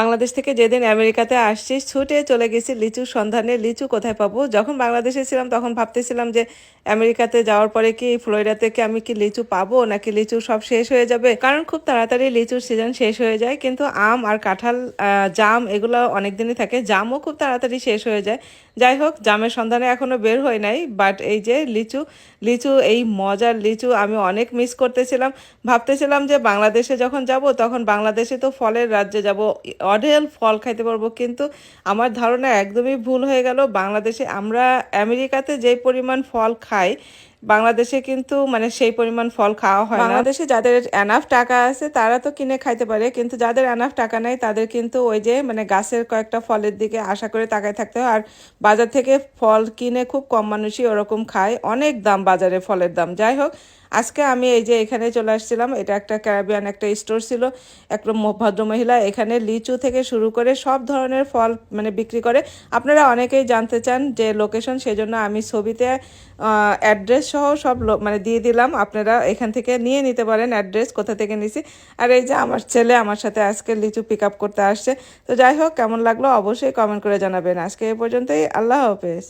বাংলাদেশ থেকে যেদিন আমেরিকাতে আসছি ছুটে চলে গেছি লিচুর সন্ধানে। লিচু কোথায় পাবো? যখন বাংলাদেশে ছিলাম, তখন ভাবতেছিলাম যে আমেরিকাতে যাওয়ার পরে কি ফ্লোরিডাতে থেকে আমি কি লিচু পাবো, নাকি লিচু সব শেষ হয়ে যাবে? কারণ খুব তাড়াতাড়ি লিচুর সিজন শেষ হয়ে যায়, কিন্তু আম আর কাঁঠাল জাম এগুলো অনেক দিনই থাকে। জামও খুব তাড়াতাড়ি শেষ হয়ে যায়। যাই হোক, জামের সন্ধানে এখনও বের হয় নাই বাট এই যে লিচু লিচু, এই মজার লিচু আমি অনেক মিস করতেছিলাম। ভাবতেছিলাম যে বাংলাদেশে যখন যাব, তখন বাংলাদেশে তো ফলের রাজ্যে যাব। অঢেল ফল খাইতে পারব। কিন্তু আমার ধারণা একদমই ভুল হয়ে গেল। বাংলাদেশে আমরা, আমেরিকাতে যে পরিমাণ ফল খাই বাংলাদেশে কিন্তু মানে সেই পরিমাণ ফল খাওয়া হয় বাংলাদেশে যাদের এনাফ টাকা আছে, তারা তো কিনে খাইতে পারে, কিন্তু যাদের এনাফ টাকা নেই, তাদের কিন্তু ওই যে মানে গাছের কয়েকটা ফলের দিকে আশা করে তাকায় থাকতে হয়। আর বাজার থেকে ফল কিনে খুব কম মানুষই ওরকম খায়। অনেক দাম বাজারে ফলের দাম। যাই হোক, আজকে আমি এই যে এখানে চলে আসছিলাম, এটা একটা ক্যারাবিয়ান একটা স্টোর ছিল একটা ভদ্রমহিলা এখানে লিচু থেকে শুরু করে সব ধরনের ফল মানে বিক্রি করে। আপনারা অনেকেই জানতে চান যে লোকেশন সেজন্য আমি ছবিতে অ্যাড্রেস সহ সব মানে দিয়ে দিলাম। আপনারা এখান থেকে নিয়ে নিতে পারেন অ্যাড্রেস, কোথা থেকে নিছি। আর এই যে আমার ছেলে আমার সাথে আজকে লিচু পিক আপ করতে আসছে। তো যাই হোক, কেমন লাগল অবশ্যই কমেন্ট করে জানাবেন। আজকে এ পর্যন্তই, আল্লাহ হাফেজ।